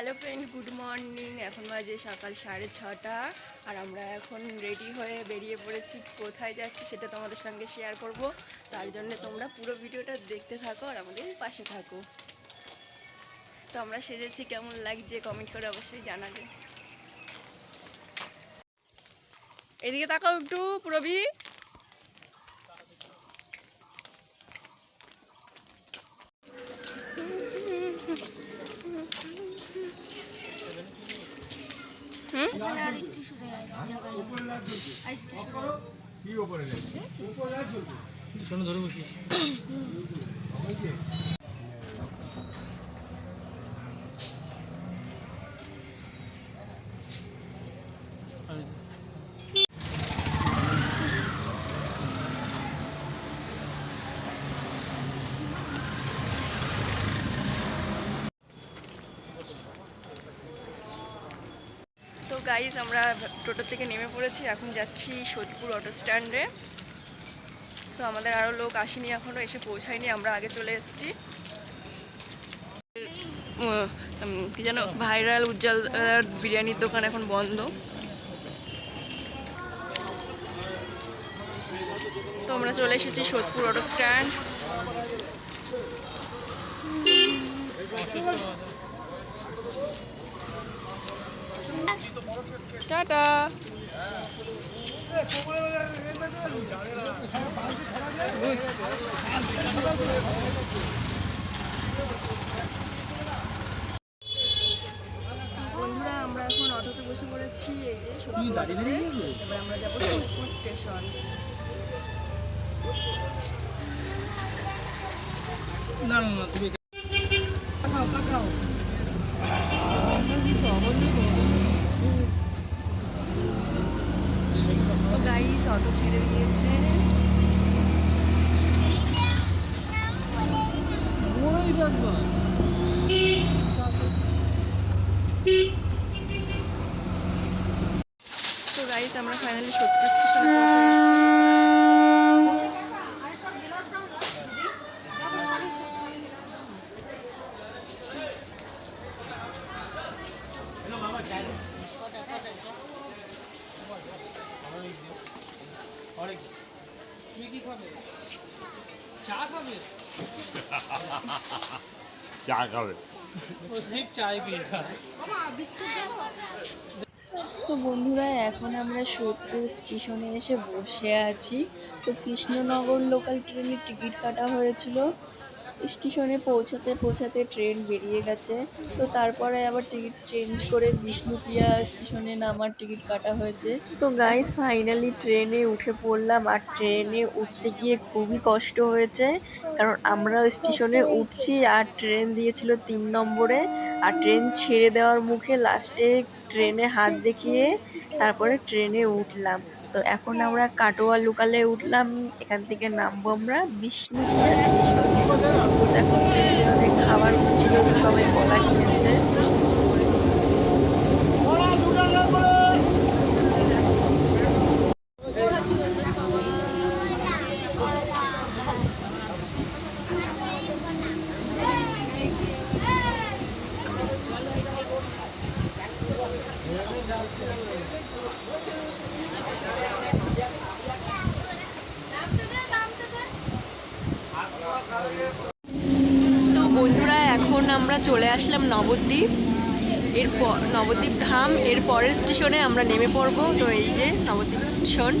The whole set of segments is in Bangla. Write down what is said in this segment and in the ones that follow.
Hello friend, good morning. এখন বাজে সকাল সাড়ে ছটা, আর আমরা এখন রেডি হয়ে বেরিয়ে পড়েছি। কোথায় যাচ্ছি সেটা তোমাদের সঙ্গে শেয়ার করব। তার জন্য তোমরা পুরো ভিডিওটা দেখতে থাকো আর আমাদের পাশে থাকো। তো আমরা সেজেছি, কেমন লাগছে কমেন্ট করে অবশ্যই জানাবে। এদিকে তাকাও একটু, পুরবি। শোনো ধরে বসিস। গাইজ আমরা টোটো থেকে নেমে পড়েছি, এখন যাচ্ছি সোদপুর অটো স্ট্যান্ডে তো আমাদের আরও লোক আসেনি এখনও এসে পৌঁছায়নি, আমরা আগে চলে এসেছি। কি যেন ভাইরাল উজ্জ্বল বিরিয়ানির দোকান এখন বন্ধ। তো আমরা চলে এসেছি সোদপুর অটো স্ট্যান্ড টাটা। বন্ধুরা আমরা এখন অটোতে বসে পড়েছি এই যে? এবার আমরা যাব সোদপুর স্টেশন। না না না তুমি তো গাইস অটো ছেড়ে দিয়েছে। তো আমরা ফাইনালি সোদপুর স্টেশনে পৌঁছে গেছি তুমি কি খাবে চা খাবে চা খাবে। তো বন্ধুরা, এখন আমরা সোদপুর স্টেশনে এসে বসে আছি। তো কৃষ্ণনগর লোকাল ট্রেনের টিকিট কাটা হয়েছিল। স্টেশনে পৌঁছাতে পৌঁছাতে ট্রেন বেরিয়ে গেছে। তো তারপরে আবার টিকিট চেঞ্জ করে বিষ্ণুপ্রিয়া স্টেশনে নামার টিকিট কাটা হয়েছে। তো গাইস ফাইনালি ট্রেনে উঠে পড়লাম আর ট্রেনে উঠতে গিয়ে খুবই কষ্ট হয়েছে। কারণ আমরা স্টেশনে উঠছি আর ট্রেন দিয়েছিল তিন নম্বরে। আর ট্রেন ছেড়ে দেওয়ার মুখে লাস্টে ট্রেনে হাত দেখিয়ে তারপরে ট্রেনে উঠলাম। তো এখন আমরা কাটোয়া লোকালে উঠলাম। এখান থেকে নামবো আমরা বিষ্ণুপুরা দেখো অনেক খাবার তো সবাই কলা কিনেছে তো বন্ধুরা এখন আমরা চলে আসলাম নবদ্বীপ। এরপর নবদ্বীপ ধাম এর পরের স্টেশনে আমরা নেমে পড়ব। তো এই যে Nabadwip station.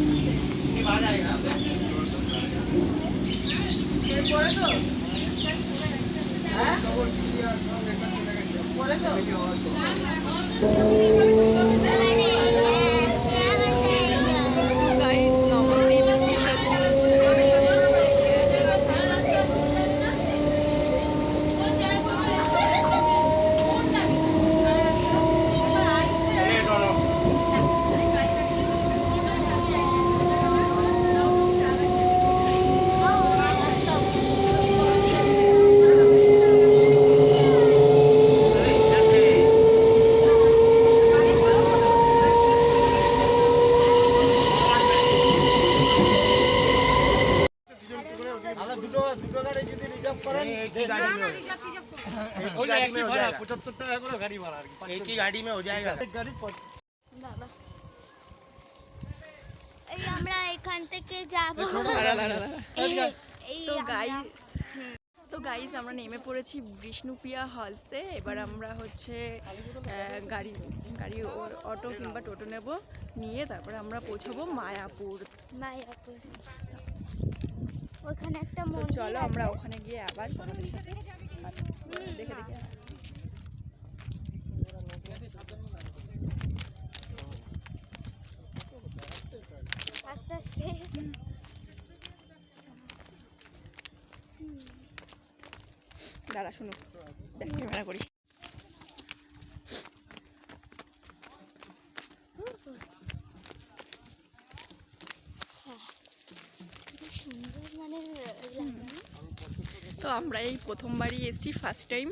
Guys Nabadwip station ছেড়ে গেছে। Thank एक ही गाड़ी में हो जाएगा বাবা এই আমরা এখান থেকে যাব এই তো আমরা- গাইস তো গাইস আমরা নেমে পড়েছি বিষ্ণুপ্রিয়া হলসে এবার আমরা হচ্ছে আহ, গাড়ি গাড়ি ও- অটো কিংবা টোটো নেব নিয়ে তারপরে আমরা পৌঁছাবো মায়াপুর মায়াপুর ওখানে একটা তো মন্দির চলো আছে। আমরা ওখানে গিয়ে আবার তোমাদের সাথে আস্তে আস্তে দাঁড়া শুনো। ব্যাক ক্যামেরা করি। কি সুন্দর মানে তো আমরা এই প্রথমবারই এসেছি ফার্স্ট টাইম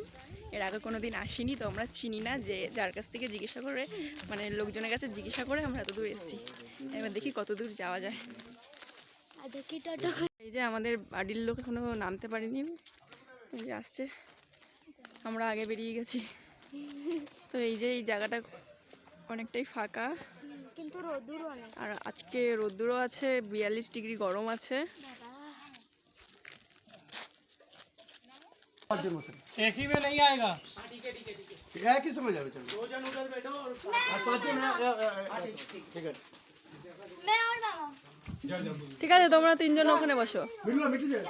এর আগে কোনো দিন আসিনি তো আমরা চিনি না যে যার কাছ থেকে জিজ্ঞাসা করে মানে লোকজনের কাছে জিজ্ঞাসা করে আমরা এত দূর এসেছি। এবার দেখি কত দূর যাওয়া যায়। এই যে আমাদের বাড়ির লোক এখনও নামতে পারিনি। এই যে আসছে। আমরা আগে বেরিয়ে গেছি। তো এই যে এই জায়গাটা অনেকটাই ফাঁকা। কিন্তু রোদ্দুরও আর আজকে রোদ্দুরও আছে বিয়াল্লিশ ডিগ্রি গরম আছে। বাবা एक ही में नहीं आएगा एक ही समय जाओ चलो दो जन उधर बैठो और पाँच जन ठीक है मैं और मामा ঠিক আছে তোমরা তিনজন ওখানে বসো মিটলো মিটে যায়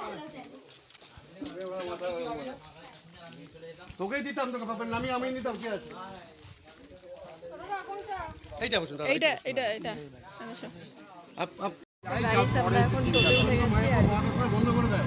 তোকেই দিতাম তোকে বাপের নামই আমি নিতাম কি আছে এইটা বসুন দাদা এইটা এটা এটা বসো আপ আপ গাইস আমরা এখন টোটো উঠে গেছি আর বন্ধ করে দেয়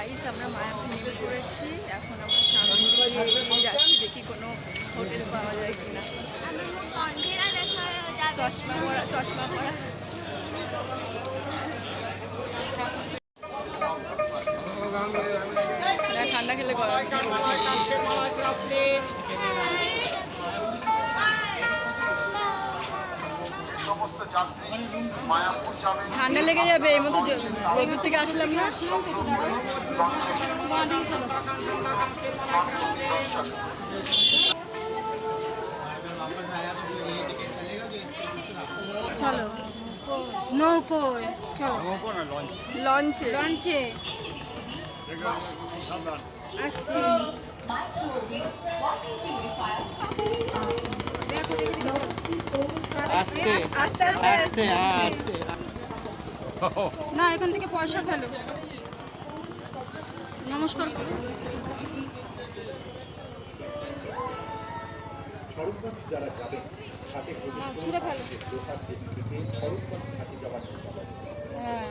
গাইস আমরা মায়াপুর নেমে পড়েছি। এখন আমরা সামনে দিয়ে যাচ্ছি, দেখি কোনো হোটেল পাওয়া যায় কিনা। চশমা পরা চশমা পরা ঠান্ডা খেলে ঠান্ডা লেগে যাবে, এই মতো থেকে আসলাম না। চলো। নৌকোয় চলো। লঞ্চে। লঞ্চে। আসতে আস্তে আস্তে। আস্তে আস্তে আস্তে না এখান থেকে পয়সা ফেলো নমস্কার করো না, ছুঁড়ে ফেলো। হ্যাঁ।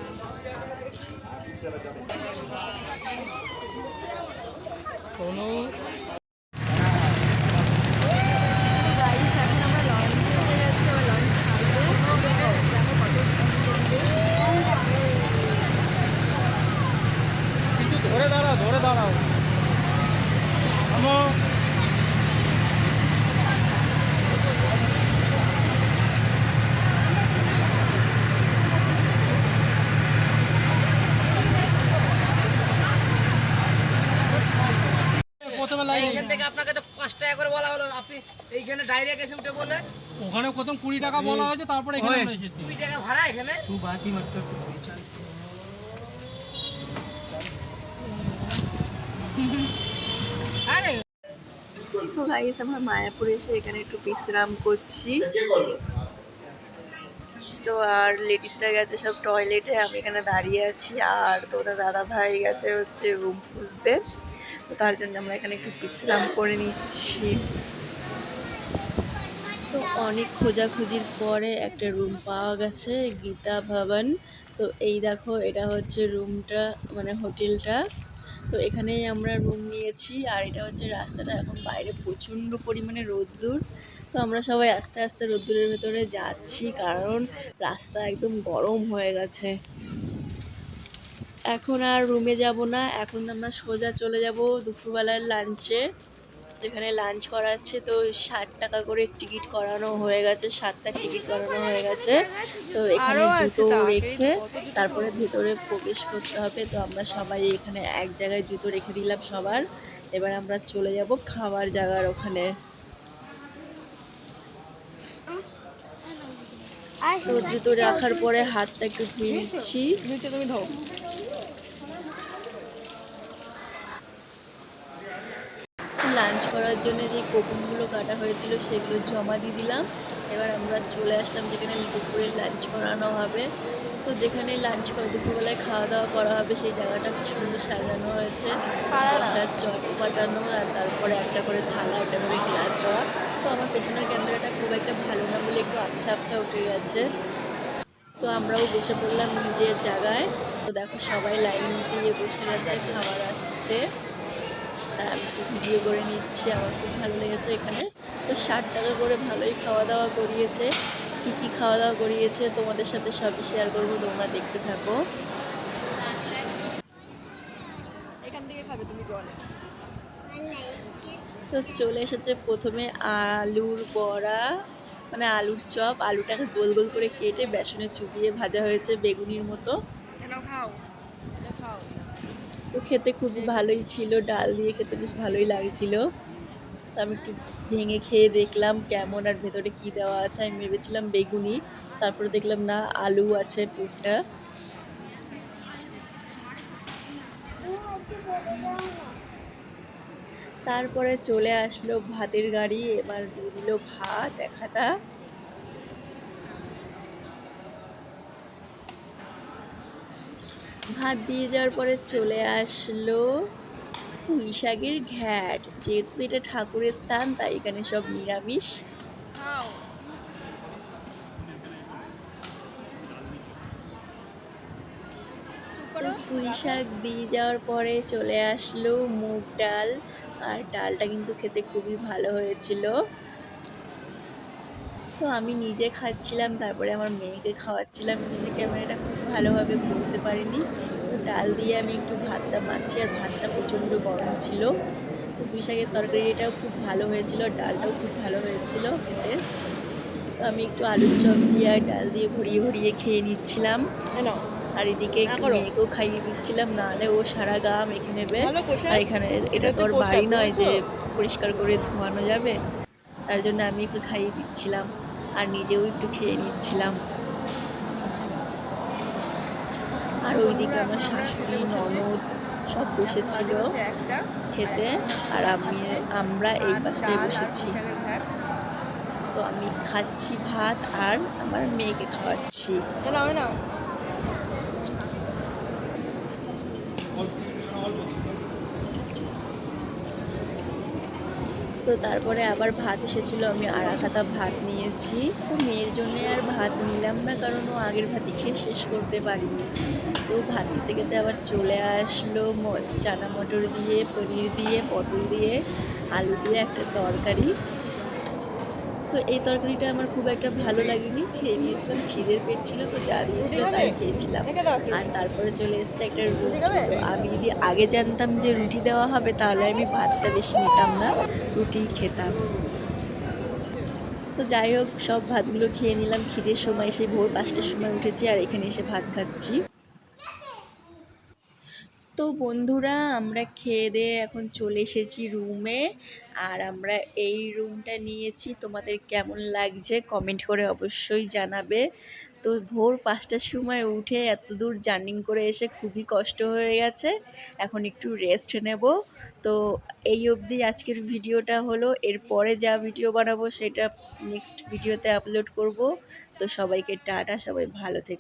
কোনো গাইস এখন আমরা লঞ্চে উঠে গেছি এবার লঞ্চ ছাড়বো দেখো কত কিছু ধরে দাঁড়াও ধরে দাঁড়াও থামো প্রথমে লাইন এখান থেকে আপনাকে তো পাঁচ টাকা করে বলা হলো আপনি এইখানে ডাইরেক্ট এসে উঠে বলে ওখানে প্রথম কুড়ি টাকা বলা হয়েছে তারপরে এখানে এসেছি। কুড়ি টাকা ভাড়া এখানে? তুই বাতি মাত্র আরে মায়াপুরে এসে এখানে একটু বিশ্রাম করছি। তো আর লেডিসরা গেছে সব টয়লেটে আমি এখানে দাঁড়িয়ে আছি। আর তোদের দাদা ভাই গেছে হচ্ছে রুম খুঁজতে। তো তার জন্য আমরা এখানে একটু বিশ্রাম করে নিচ্ছি। অনেক খোঁজাখুঁজির পরে একটা রুম পাওয়া গেছে, গীতা ভবন। তো এই দেখো, এটা হচ্ছে রুমটা মানে হোটেলটা। তো এখানেই আমরা রুম নিয়েছি, আর এটা হচ্ছে রাস্তাটা এখন বাইরে প্রচণ্ড পরিমাণে রোদ্দুর। তো আমরা সবাই আস্তে আস্তে রোদ্দুরের ভেতরে যাচ্ছি, কারণ রাস্তা একদম গরম হয়ে গেছে। এখন আর রুমে যাব না, এখন আমরা সোজা চলে যাব দুপুরবেলার লাঞ্চে এখানে লাঞ্চ করাচ্ছে তো ষাট টাকা করে টিকিট করানো হয়ে গেছে সাতটা টিকিট করানো হয়ে গেছে। তো এখানে জুতো রেখে তারপরে ভেতরে প্রবেশ করতে হবে তো আমরা সবাই এখানে এক জায়গায় জুতো রেখে দিলাম সবার। এবার আমরা চলে যাব খাবার জায়গার ওখানে। তো জুতো রাখার পরে হাতটা একটু ধুয়ে নিচ্ছি তুমি ধো লাঞ্চ করার জন্য যে কোপনগুলো কাটা হয়েছিল সেগুলো জমা দিয়ে দিলাম। এবার আমরা চলে আসলাম যেখানে দুপুরে লাঞ্চ করানো হবে। তো যেখানে লাঞ্চ করে দুপুরবেলায় খাওয়া দাওয়া করা হবে সেই জায়গাটা খুব সুন্দর সাজানো হয়েছে। বসার চট পাঠানো আর তারপরে একটা করে থালা একটা করে গ্লাস দেওয়া। তো আমার পেছনের ক্যামেরাটা খুব একটা ভালো না বলে একটু আবছা আবছা উঠে গেছে। তো আমরাও বসে পড়লাম নিজের জায়গায়। তো দেখো সবাই লাইন দিয়ে বসে গেছে খাবার আসছে। একটু ভিডিও করে নিচ্ছি, আমার খুব ভালো লেগেছে এখানে। তো ষাট টাকা করে ভালোই খাওয়া দাওয়া করিয়েছে। কী কী খাওয়া দাওয়া করিয়েছে তোমাদের সাথে সবই শেয়ার করব, তোমরা দেখতে থাকো। এখান থেকে খাবে তুমি জলে। তো চলে এসেছে প্রথমে আলুর বড়া মানে আলুর চপ। আলুটাকে গোল গোল করে কেটে বেসনে চুবিয়ে ভাজা হয়েছে বেগুনির মতো। খাও। তো খেতে খুবই ভালোই ছিল, ডাল দিয়ে খেতে বেশ ভালোই লাগছিল। তো আমি একটু ভেঙে খেয়ে দেখলাম কেমন আর ভেতরে কী দেওয়া আছে, আমি ভেবেছিলাম বেগুনি। তারপরে দেখলাম না, আলু আছে টুকটা তারপরে চলে আসলো ভাতের গাড়ি, এবার দিয়ে দিল ভাত, এক ভাত দিয়ে যাওয়ার পরে চলে আসলো পুঁই শাকের ঘ্যাট। যেহেতু এটা ঠাকুরের স্থান, তাই এখানে সব নিরামিষ। খাও তো পুঁই শাক দিয়ে যাওয়ার পরে চলে আসলো মুগ ডাল। আর ডালটা কিন্তু খেতে খুবই ভালো হয়েছিল। তো আমি নিজে খাচ্ছিলাম, তারপরে আমার মেয়েকে খাওয়াচ্ছিলাম। নিজে ক্যামেরাটা খুব ভালোভাবে করতে পারিনি। ডাল দিয়ে আমি একটু ভাতটা মারছি আর ভাতটা প্রচণ্ড গরম ছিল। পুঁই শাকের তরকারিটাও খুব ভালো হয়েছিল ডালটাও খুব ভালো হয়েছিল খেতে। আমি একটু আলুর চপ দিয়ে আর ডাল দিয়ে ভরিয়ে ভরিয়ে খেয়ে নিচ্ছিলাম। আর এদিকে মেয়েকেও খাইয়ে দিচ্ছিলাম নাহলে ও সারা গা মেখে নেবে। আর এখানে এটা তো হচ্ছে ওর বাড়ি নয় যে পরিষ্কার করে ধোয়ানো যাবে। তার জন্য আমি একটু খাইয়ে দিচ্ছিলাম। আর নিজেও একটু খেয়ে নিচ্ছিলাম। আর ওইদিকে আমার শাশুড়ি, ননদ সব বসেছিল খেতে আর আমি, আমরা এই পাশটায় বসেছি। তো আমি খাচ্ছি ভাত আর আমার মেয়েকে খাওয়াচ্ছি। তো তারপরে আবার ভাত এসেছিল, আমি আড়াখাতা ভাত নিয়েছি। তো মেয়ের জন্যে আর ভাত নিলাম না, কারণ ও আগের ভাতই খেয়ে শেষ করতে পারিনি। তো ভাত খেতে খেতে আবার চলে আসলো চানা মটর দিয়ে, পনির দিয়ে, পটল দিয়ে, আলু দিয়ে একটা তরকারি। তো এই তরকারিটা আমার খুব একটা ভালো লাগেনি। খেয়ে নিয়েছিলাম খিদের পেট ছিল তো যা দিয়েছিল তাই খেয়েছিলাম। আর তারপরে চলে এসছে একটা রুটি। আমি যদি আগে জানতাম যে রুটি দেওয়া হবে তাহলে আমি ভাতটা বেশি নিতাম না রুটিই খেতাম। তো যাই হোক সব ভাতগুলো খেয়ে নিলাম। খিদের সময় এসে ভোর পাঁচটার সময় উঠেছি আর এখানে এসে ভাত খাচ্ছি। তো বন্ধুরা, আমরা খেয়ে দিয়ে এখন চলে এসেছি রুমে। আর আমরা এই রুমটা নিয়েছি। তোমাদের কেমন লাগছে কমেন্ট করে অবশ্যই জানাবে। তো ভোর পাঁচটার সময় উঠে এত দূর জার্নিং করে এসে খুবই কষ্ট হয়ে গেছে। এখন একটু রেস্ট নেব। তো এই অবধি আজকের ভিডিওটা হলো। এরপরে যা ভিডিও বানাবো সেটা নেক্সট ভিডিওতে আপলোড করব। তো সবাইকে টাটা, সবাই ভালো থেকে।